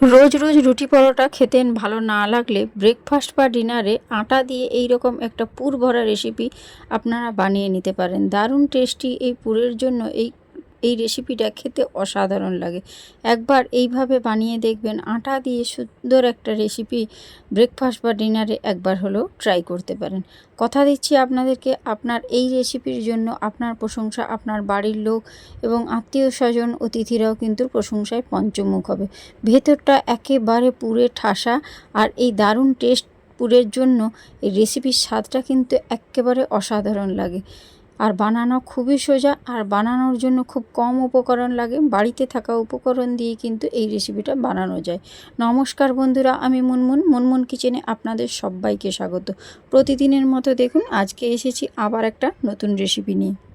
রোজ রোজ রুটি পরোটা খেতেন ভালো না লাগলে ব্রেকফাস্ট বা ডিনারে আটা দিয়ে এই রকম একটা পুর ভরা রেসিপি আপনারা বানিয়ে নিতে পারেন। দারুণ টেস্টি এই পুরের জন্য এই এই রেসিপিটা খেতে অসাধারণ লাগে। একবার এইভাবে বানিয়ে দেখবেন, আটা দিয়ে সুন্দর একটা রেসিপি ব্রেকফাস্ট বা ডিনারে একবার হলেও ট্রাই করতে পারেন। কথা দিচ্ছি আপনাদেরকে, আপনার এই রেসিপির জন্য আপনার প্রশংসা, আপনার বাড়ির লোক এবং আত্মীয় স্বজন, অতিথিরাও কিন্তু প্রশংসায় পঞ্চমুখ হবে। ভেতরটা একেবারে পুরে ঠাসা আর এই দারুণ টেস্ট পুরের জন্য এই রেসিপির স্বাদটা কিন্তু একেবারে অসাধারণ লাগে। আর বানানো খুবই সোজা, আর বানানোর জন্য খুব কম উপকরণ লাগে। বাড়িতে থাকা উপকরণ দিয়ে কিন্তু এই রেসিপিটা বানানো যায়। নমস্কার বন্ধুরা, আমি মুনমুন। মুনমুন কিচেনে আপনাদের সবাইকে স্বাগত। প্রতিদিনের মতো দেখুন, আজকে এসেছি আবার একটা নতুন রেসিপি নিয়ে।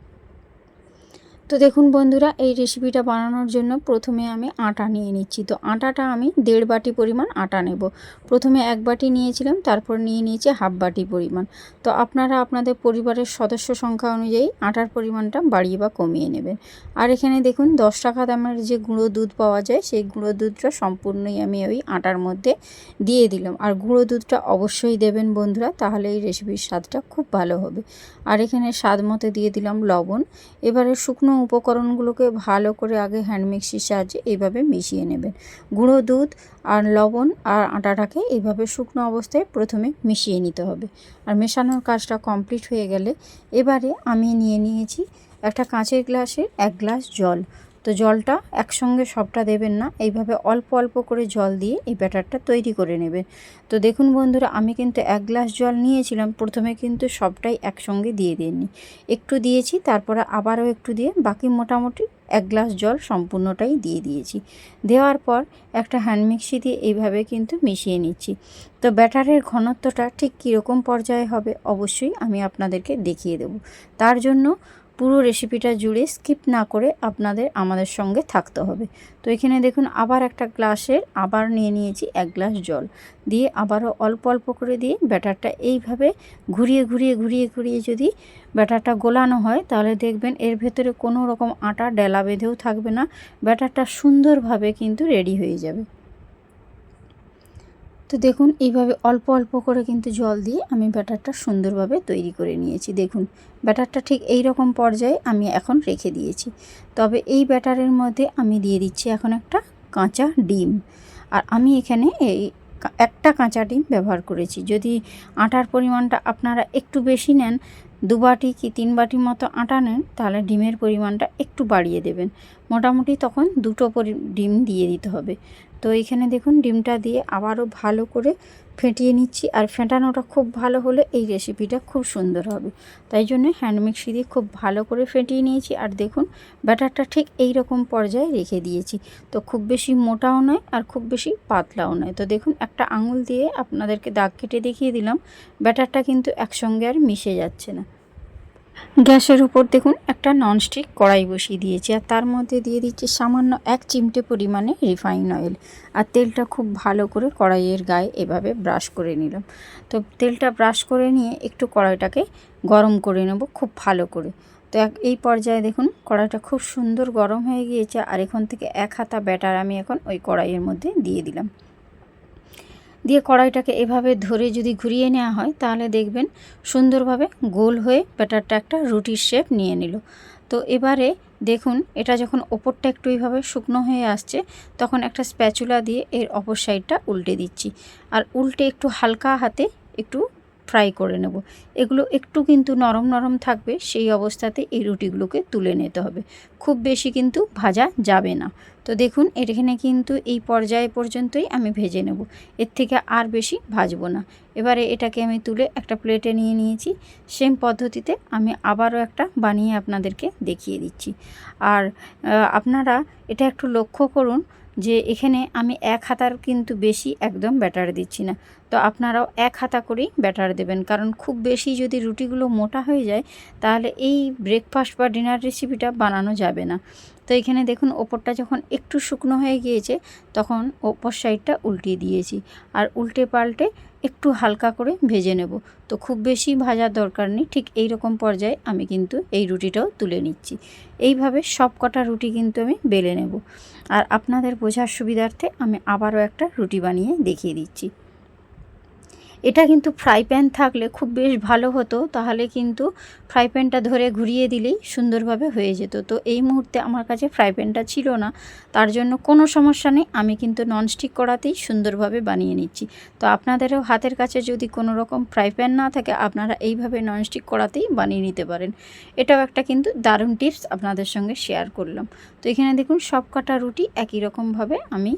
তো দেখুন বন্ধুরা, এই রেসিপিটা বানানোর জন্য প্রথমে আমি আটা নিয়ে নিচ্ছি। তো আটাটা আমি দেড় বাটি পরিমাণ আটা নেব। প্রথমে এক বাটি নিয়েছিলাম, তারপর নিয়ে নিয়েছি হাফ বাটি পরিমাণ। তো আপনারা আপনাদের পরিবারের সদস্য সংখ্যা অনুযায়ী আটার পরিমাণটা বাড়িয়ে বা কমিয়ে নেবেন। আর এখানে দেখুন, দশ টাকা দামের যে গুঁড়ো দুধ পাওয়া যায়, সেই গুঁড়ো দুধটা সম্পূর্ণই আমি ওই আটার মধ্যে দিয়ে দিলাম। আর গুঁড়ো দুধটা অবশ্যই দেবেন বন্ধুরা, তাহলে এই রেসিপির স্বাদটা খুব ভালো হবে। আর এখানে স্বাদ মতো দিয়ে দিলাম লবণ। এবারে শুকনো উপকরণগুলোকে ভালো করে আগে হ্যান্ড মিক্সির সাহায্যে এইভাবে মিশিয়ে নেবেন। গুঁড়ো দুধ আর লবণ আর আটাটাকে এইভাবে শুকনো অবস্থায় প্রথমে মিশিয়ে নিতে হবে। আর মেশানোর কাজটা কমপ্লিট হয়ে গেলে এবারে আমি নিয়ে নিয়েছি একটা কাঁচের গ্লাসের এক গ্লাস জল। তো জলটা একসঙ্গে সবটা দেবেন না। এইভাবে অল্প অল্প করে জল দিয়ে এই ব্যাটারটা তৈরি করে নেবেন। তো দেখুন বন্ধুরা, আমি কিন্তু এক গ্লাস জল নিয়েছিলাম। প্রথমে কিন্তু সবটাই একসঙ্গে দিয়ে দিইনি। একটু দিয়েছি, তারপরে আবারও একটু দিয়ে বাকি মোটামুটি এক গ্লাস জল সম্পূর্ণটাই দিয়ে দিয়েছি। দেওয়ার পর একটা হ্যান্ড মিক্সি দিয়ে এইভাবে কিন্তু মিশিয়ে নিচ্ছি। তো ব্যাটারের ঘনত্বটা ঠিক কীরকম পর্যায়ে হবে অবশ্যই আমি আপনাদেরকে দেখিয়ে দেব। তার জন্য পুরো রেসিপিটা জুড়ে স্কিপ না করে আপনাদের আমাদের সঙ্গে থাকতে হবে। তো এখানে দেখুন আবার একটা গ্লাসের আবার নিয়ে নিয়েছি এক গ্লাস জল। দিয়ে আবারও অল্প অল্প করে দিয়ে ব্যাটারটা এইভাবে ঘুরিয়ে ঘুরিয়ে ঘুরিয়ে ঘুরিয়ে যদি ব্যাটারটা গোলানো হয়, তাহলে দেখবেন এর ভেতরে কোনো রকম আটা, ডেলা বেঁধেও থাকবে না। ব্যাটারটা সুন্দরভাবে কিন্তু রেডি হয়ে যাবে। তো দেখুন, এইভাবে অল্প অল্প করে কিন্তু জল দিয়ে আমি ব্যাটারটা সুন্দরভাবে তৈরি করে নিয়েছি। দেখুন, ব্যাটারটা ঠিক এই রকম পর্যায়ে আমি এখন রেখে দিয়েছি। তবে এই ব্যাটারের মধ্যে আমি দিয়ে দিচ্ছি এখন একটা কাঁচা ডিম। আর আমি এখানে এই একটা কাঁচা ডিম ব্যবহার করেছি। যদি আটার পরিমাণটা আপনারা একটু বেশি নেন, দু বাটি কি তিন বাটি মতো আটা নেন, তাহলে ডিমের পরিমাণটা একটু বাড়িয়ে দেবেন। মোটামুটি তখন দুটো ডিম দিয়ে দিতে হবে। তো এখানে দেখুন ডিমটা দিয়ে আবারও ভালো করে ফেটিয়ে নিচ্ছি। আর ফেটানোটা খুব ভালো হলে এই রেসিপিটা খুব সুন্দর হবে। তাই জন্য হ্যান্ড মিক্সি দিয়ে খুব ভালো করে ফেটিয়ে নিয়েছি। আর দেখুন ব্যাটারটা ঠিক এই রকম পর্যায়ে রেখে দিয়েছি। তো খুব বেশি মোটাও নয় আর খুব বেশি পাতলাও নয়। তো দেখুন একটা আঙুল দিয়ে আপনাদেরকে দাগ কেটে দেখিয়ে দিলাম। ব্যাটারটা কিন্তু একসঙ্গে আর মিশে যাচ্ছে না। গ্যাসের উপর দেখুন, একটা ননস্টিক কড়াই বসিয়ে দিয়েছি আর তার মধ্যে দিয়ে দিচ্ছি সামান্য এক চিমটে পরিমাণে রিফাইন অয়েল আর তেলটা খুব ভালো করে কড়াইয়ের গায়ে এভাবে ব্রাশ করে নিলাম। তো তেলটা ব্রাশ করে নিয়ে একটু কড়াইটাকে গরম করে নেব খুব ভালো করে। তো এই পর্যায়ে দেখুন, কড়াইটা খুব সুন্দর গরম হয়ে গিয়েছে আর এখান থেকে এক হাতা ব্যাটার আমি এখন ওই কড়াইয়ের মধ্যে দিয়ে দিলাম। দিয়ে কড়াইটাকে এভাবে ধরে যদি ঘুরিয়ে নেওয়া হয়, তাহলে দেখবেন সুন্দরভাবে গোল হয়ে ব্যাটারটা একটা রুটির শেপ নিয়ে নিল। তো এবারে দেখুন, এটা যখন ওপরটা একটু এইভাবে শুকনো হয়ে আসছে, তখন একটা স্প্যাচুলা দিয়ে এর অপর সাইডটা উল্টে দিচ্ছি। আর উল্টে একটু হালকা হাতে একটু ফ্রাই করে নেব। এগুলো একটু কিন্তু নরম নরম থাকবে, সেই অবস্থাতে এই রুটিগুলোকে তুলে নিতে হবে। খুব বেশি কিন্তু ভাজা যাবে না। তো দেখুন, এখানে কিন্তু এই পর্যায় পর্যন্তই আমি ভেজে নেব। এর থেকে আর বেশি ভাজবো না। এবারে এটাকে আমি তুলে একটা প্লেটে নিয়ে নিয়েছি। সেম পদ্ধতিতে আমি আবারও একটা বানিয়ে আপনাদেরকে দেখিয়ে দিচ্ছি। আর আপনারা এটা একটু লক্ষ্য করুন যে এখানে আমি এক হাতার কিন্তু বেশি একদম ব্যাটার দিচ্ছি না। তো আপনারাও এক হাতা করেই ব্যাটার দেবেন। কারণ খুব বেশি যদি রুটিগুলো মোটা হয়ে যায়, তাহলে এই ব্রেকফাস্ট বা ডিনার রেসিপিটা বানানো যাবে না। তো এখানে দেখুন, ওপরটা যখন একটু শুকনো হয়ে গিয়েছে, তখন ওপর সাইডটা উল্টিয়ে দিয়েছি। আর উল্টে পাল্টে একটু হালকা করে ভেজে নেব। তো খুব বেশি ভাজার দরকার নেই, ঠিক এই রকম পর্যায়ে আমি কিন্তু এই রুটিটাও তুলে নিচ্ছি। এইভাবে সব কটা রুটি কিন্তু আমি বেলে নেব। আর আপনাদের বোঝার সুবিধার্থে আমি আবারও একটা রুটি বানিয়ে দেখিয়ে দিচ্ছি। এটা কিন্তু ফ্রাই প্যান থাকলে খুব বেশ ভালো হতো, তাহলে কিন্তু ফ্রাই প্যানটা ধরে ঘুরিয়ে দিলেই সুন্দরভাবে হয়ে যেত। তো এই মুহূর্তে আমার কাছে ফ্রাই প্যানটা ছিল না, তার জন্য কোনো সমস্যা নেই, আমি কিন্তু ননস্টিক করাতেই সুন্দরভাবে বানিয়ে নিচ্ছি। তো আপনাদেরও হাতের কাছে যদি কোনো রকম ফ্রাই প্যান না থাকে, আপনারা এইভাবে ননস্টিক করাতেই বানিয়ে নিতে পারেন। এটাও একটা কিন্তু দারুণ টিপস আপনাদের সঙ্গে শেয়ার করলাম। তো এখানে দেখুন সব কাটা রুটি একই রকমভাবে আমি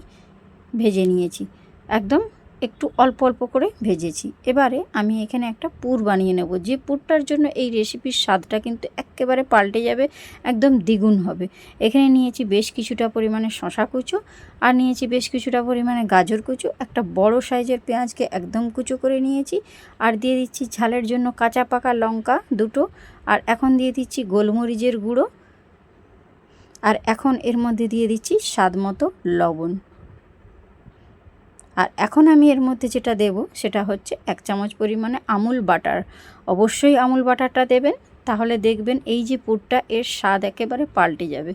ভেজে নিয়েছি। একদম একটু অল্প অল্প করে ভেজেছি। এবারে আমি এখানে একটা পুর বানিয়ে নেব। যে পুরটার জন্য এই রেসিপির স্বাদটা কিন্তু একেবারে পাল্টে যাবে, একদম দ্বিগুণ হবে। এখানে নিয়েছি বেশ কিছুটা পরিমাণে শশা কুচো আর নিয়েছি বেশ কিছুটা পরিমাণে গাজর কুচো। একটা বড় সাইজের পেঁয়াজকে একদম কুচো করে নিয়েছি আর দিয়ে দিচ্ছি ঝালের জন্য কাঁচা পাকা লঙ্কা দুটো আর এখন দিয়ে দিচ্ছি গোলমরিচের গুঁড়ো। আর এখন এর মধ্যে দিয়ে দিচ্ছি স্বাদ মতো লবণ। আর এখন আমি এর মধ্যে যেটা দেব সেটা হচ্ছে এক চামচ পরিমাণে আমুল বাটার। অবশ্যই আমুল বাটারটা দেবেন। তাহলে দেখবেন এই যে পুরটা, এর স্বাদ একেবারে পাল্টে যাবে।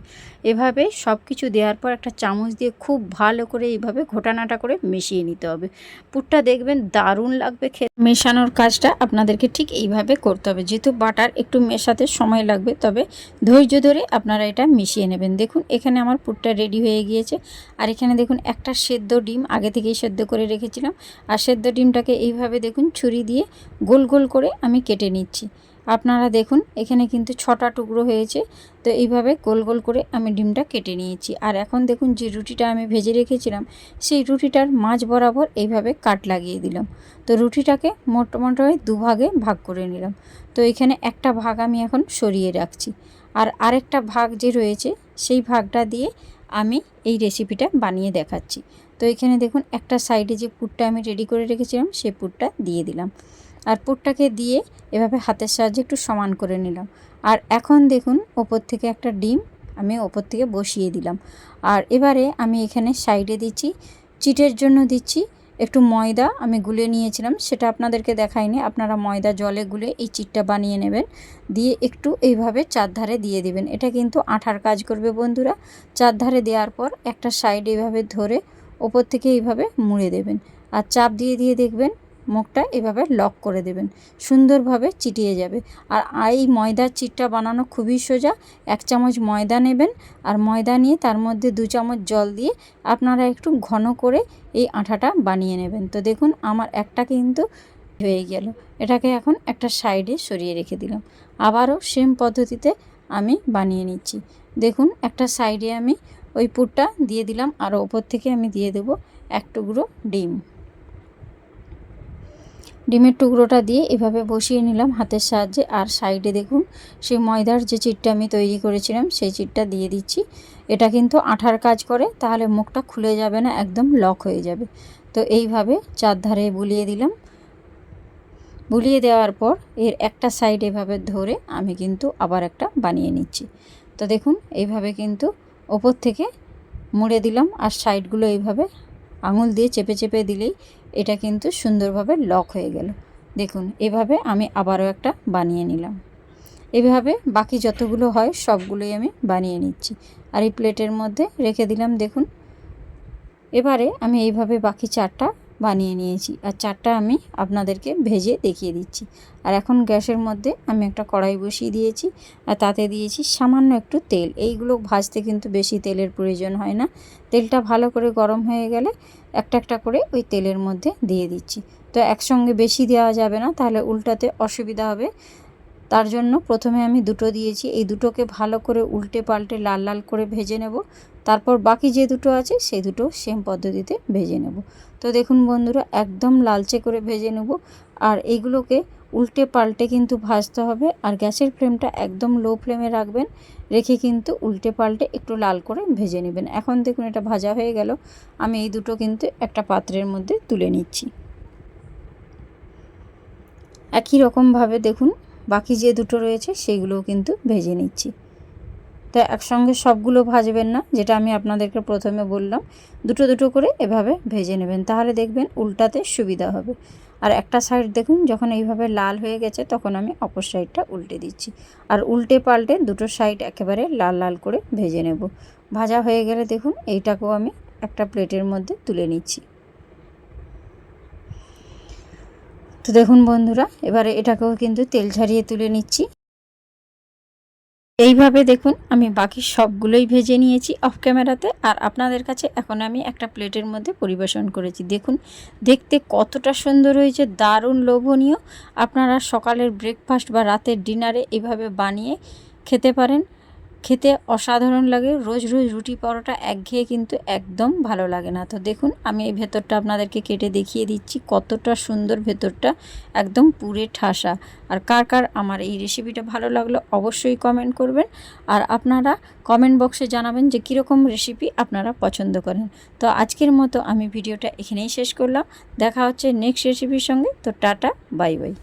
এভাবে সব কিছু দেওয়ার পর একটা চামচ দিয়ে খুব ভালো করে এইভাবে ঘোটানাটা করে মিশিয়ে নিতে হবে। পুরটা দেখবেন দারুণ লাগবে খেতে। মেশানোর কাজটা আপনাদেরকে ঠিক এইভাবে করতে হবে। যেহেতু বাটার একটু মেশাতে সময় লাগবে, তবে ধৈর্য ধরে আপনারা এটা মিশিয়ে নেবেন। দেখুন, এখানে আমার পুরটা রেডি হয়ে গিয়েছে। আর এখানে দেখুন, একটা সেদ্ধ ডিম আগে থেকেই সেদ্ধ করে রেখেছিলাম। আর সেদ্ধ ডিমটাকে এইভাবে দেখুন, ছুরি দিয়ে গোল গোল করে আমি কেটে নিচ্ছি। আপনারা দেখুন, এখানে কিন্তু ছটা টুকরো হয়েছে। তো এইভাবে গোল গোল করে আমি ডিমটা কেটে নিয়েছি। আর এখন দেখুন, যে রুটিটা আমি ভেজে রেখেছিলাম, সেই রুটিটার মাঝ বরাবর এইভাবে কাট লাগিয়ে দিলাম। তো রুটিটাকে মোটামুটি দুভাগে ভাগ করে নিলাম। তো এখানে একটা ভাগ আমি এখন সরিয়ে রাখছি। আর আরেকটা ভাগ যে রয়েছে, সেই ভাগটা দিয়ে আমি এই রেসিপিটা বানিয়ে দেখাচ্ছি। তো এখানে দেখুন, একটা সাইডে যে পুরটা আমি রেডি করে রেখেছিলাম সেই পুরটা দিয়ে দিলাম। আর পুরটাকে দিয়ে এভাবে হাতের সাহায্যে একটু সমান করে নিলাম। আর এখন দেখুন, ওপর থেকে একটা ডিম আমি ওপর থেকে বসিয়ে দিলাম। আর এবারে আমি এখানে সাইডে দিচ্ছি, চিটের জন্য দিচ্ছি একটু ময়দা আমি গুলে নিয়েছিলাম, সেটা আপনাদেরকে দেখাইনি। আপনারা ময়দা জলে গুলে এই চিটটা বানিয়ে নেবেন। দিয়ে একটু এইভাবে চারধারে দিয়ে দিবেন। এটা কিন্তু আঠার কাজ করবে বন্ধুরা। চারধারে দেওয়ার পর একটা সাইড এইভাবে ধরে ওপর থেকে এইভাবে মুড়ে দেবেন। আর চাপ দিয়ে দিয়ে দেখবেন মুখটা এভাবে লক করে দেবেন। সুন্দরভাবে চিটিয়ে যাবে। আর এই ময়দার চিটটা বানানো খুবই সোজা। এক চামচ ময়দা নেবেন আর ময়দা নিয়ে তার মধ্যে দু চামচ জল দিয়ে আপনারা একটু ঘন করে এই আঠাটা বানিয়ে নেবেন। তো দেখুন, আমার একটা কিন্তু হয়ে গেল। এটাকে এখন একটা সাইডে সরিয়ে রেখে দিলাম। আবারও সেম পদ্ধতিতে আমি বানিয়ে নিচ্ছি। দেখুন, একটা সাইডে আমি ওই পুরটা দিয়ে দিলাম। আর ওপর থেকে আমি দিয়ে দেবো এক টুকরো ডিম। ডিমের টুকরোটা দিয়ে এভাবে বসিয়ে নিলাম হাতের সাহায্যে। আর সাইডে দেখুন, সেই ময়দার যে চিটটা আমি তৈরি করেছিলাম, সেই চিটটা দিয়ে দিচ্ছি। এটা কিন্তু আঠার কাজ করে, তাহলে মুখটা খুলে যাবে না, একদম লক হয়ে যাবে। তো এইভাবে চারধারে বুলিয়ে দিলাম। বুলিয়ে দেওয়ার পর এর একটা সাইড এভাবে ধরে আমি কিন্তু আবার একটা বানিয়ে নিচ্ছি। তো দেখুন, এইভাবে কিন্তু ওপর থেকে মুড়ে দিলাম, আর সাইডগুলো এইভাবে আঙুল দিয়ে চেপে চেপে দিলেই এটা কিন্তু সুন্দরভাবে লক হয়ে গেল। দেখুন, এভাবে আমি আবারও একটা বানিয়ে নিলাম। এভাবে বাকি যতগুলো হয় সবগুলোই আমি বানিয়ে নিচ্ছি। আর এই প্লেটের মধ্যে রেখে দিলাম, দেখুন। এবারে আমি এইভাবে বাকি চারটা বানিয়ে নিয়েছি। আর চারটা আমি আপনাদেরকে ভেজে দেখিয়ে দিচ্ছি। আর এখন গ্যাসের মধ্যে আমি একটা কড়াই বসিয়ে দিয়েছি। আর তাতে দিয়েছি সামান্য একটু তেল। এইগুলো ভাজতে কিন্তু বেশি তেলের প্রয়োজন হয় না। তেলটা ভালো করে গরম হয়ে গেলে একটা একটা করে ওই তেলের মধ্যে দিয়ে দিচ্ছি। তো একসঙ্গে বেশি দেওয়া যাবে না, তাহলে উল্টাতে অসুবিধা হবে। তার জন্য প্রথমে আমি দুটো দিয়েছি। এই দুটোকে ভালো করে উল্টে পাল্টে লাল লাল করে ভেজে নেব। তারপর বাকি যে দুটো আছে সেই দুটো সেম পদ্ধতিতে ভেজে নেব। তো দেখুন বন্ধুরা, একদম লালচে করে ভেজে নেব। আর এইগুলোকে উল্টে পাল্টে কিন্তু ভাজতে হবে। আর গ্যাসের ফ্লেমটা একদম লো ফ্লেমে রাখবেন। রেখে কিন্তু উল্টে পাল্টে একটু লাল করে ভেজে নেবেন। এখন দেখুন এটা ভাজা হয়ে গেল। আমি এই দুটো কিন্তু একটা পাত্রের মধ্যে তুলে নিচ্ছি। একই রকমভাবে দেখুন, বাকি যে দুটো রয়েছে সেইগুলোও কিন্তু ভেজে নিচ্ছি। তো একসঙ্গে সবগুলো ভাজবেন না, যেটা আমি আপনাদেরকে প্রথমে বললাম। দুটো দুটো করে এভাবে ভেজে নেবেন, তাহলে দেখবেন উল্টাতে সুবিধা হবে। আর একটা সাইড দেখুন, যখন এইভাবে লাল হয়ে গেছে, তখন আমি অপর সাইডটা উল্টে দিচ্ছি। আর উল্টে পাল্টে দুটো সাইড একেবারে লাল লাল করে ভেজে নেব। ভাজা হয়ে গেলে দেখুন, এইটাকেও আমি একটা প্লেটের মধ্যে তুলে নিচ্ছি। তো দেখুন বন্ধুরা, এবারে এটাকেও কিন্তু তেল ঝারিয়ে তুলে নিচ্ছি। এইভাবে দেখুন, আমি বাকি সবগুলোই ভেজে নিয়েছি অফ ক্যামেরাতে আর আপনাদের কাছে এখন আমি একটা প্লেটের মধ্যে পরিবেশন করেছি। দেখুন, দেখতে কতটা সুন্দর হয়েছে, দারুণ লোভনীয়। আপনারা সকালের ব্রেকফাস্ট বা রাতের ডিনারে এভাবে বানিয়ে খেতে পারেন। খেতে অসাধারণ লাগে। রোজ রোজ রুটি পরোটা একঘেয়ে কিন্তু একদম ভালো লাগে না। তো দেখুন, আমি এই ভেতরটা আপনাদেরকে কেটে দেখিয়ে দিচ্ছি কতটা সুন্দর ভেতরটা, একদম পুরে ঠাসা। আর কার কার আমার এই রেসিপিটা ভালো লাগল অবশ্যই কমেন্ট করবেন। আর আপনারা কমেন্ট বক্সে জানাবেন যে কীরকম রেসিপি আপনারা পছন্দ করেন। তো আজকের মতো আমি ভিডিওটা এখানেই শেষ করলাম। দেখা হচ্ছে নেক্সট রেসিপির সঙ্গে। তো টাটা বাই বাই